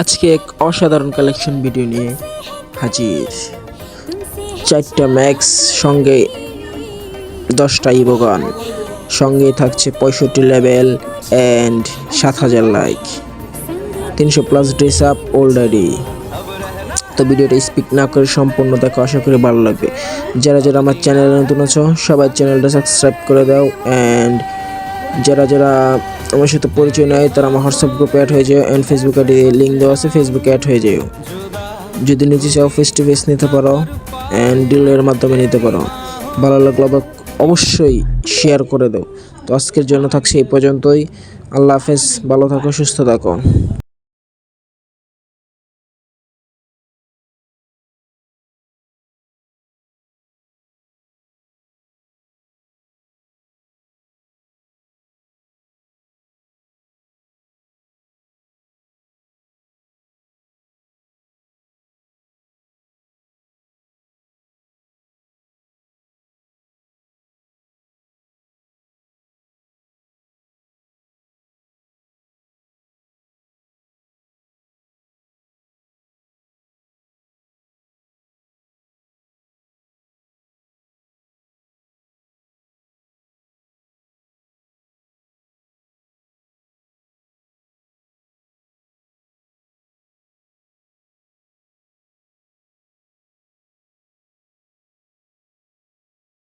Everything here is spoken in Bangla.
আজকে এক অসাধারণ কালেকশন ভিডিও নিয়ে হাজির। চারটা ম্যাক্স সঙ্গে দশটা ইবোগান, সঙ্গে থাকছে পঁয়ষট্টি লেভেল অ্যান্ড সাত হাজার লাইক তিনশো প্লাস ড্রেস আপ অলরেডি তো ভিডিওটা স্পিক না করে সম্পূর্ণ দেখো, আশা করি ভালো লাগবে। যারা যারা আমার চ্যানেলে নতুন আছো, সবাই চ্যানেলটা সাবস্ক্রাইব করে দাও অ্যান্ড যারা যারা আমার সাথে পরিচয় নয়, তারা আমার হোয়াটসঅ্যাপ গ্রুপে অ্যাড হয়ে যায় অ্যান্ড ফেসবুক আইডি লিঙ্ক দেওয়া আছে ফেসবুকে অ্যাড হয়ে যায় যদি নিজে চাও ফেস টু ফেস নিতে পারো অ্যান্ড ডিলের মাধ্যমে নিতে পারো। ভালো লাগল অবশ্যই শেয়ার করে দাও। তো আজকের জন্য থাকছে এই পর্যন্তই। আল্লাহ হাফেজ, ভালো থাকো, সুস্থ থাকো।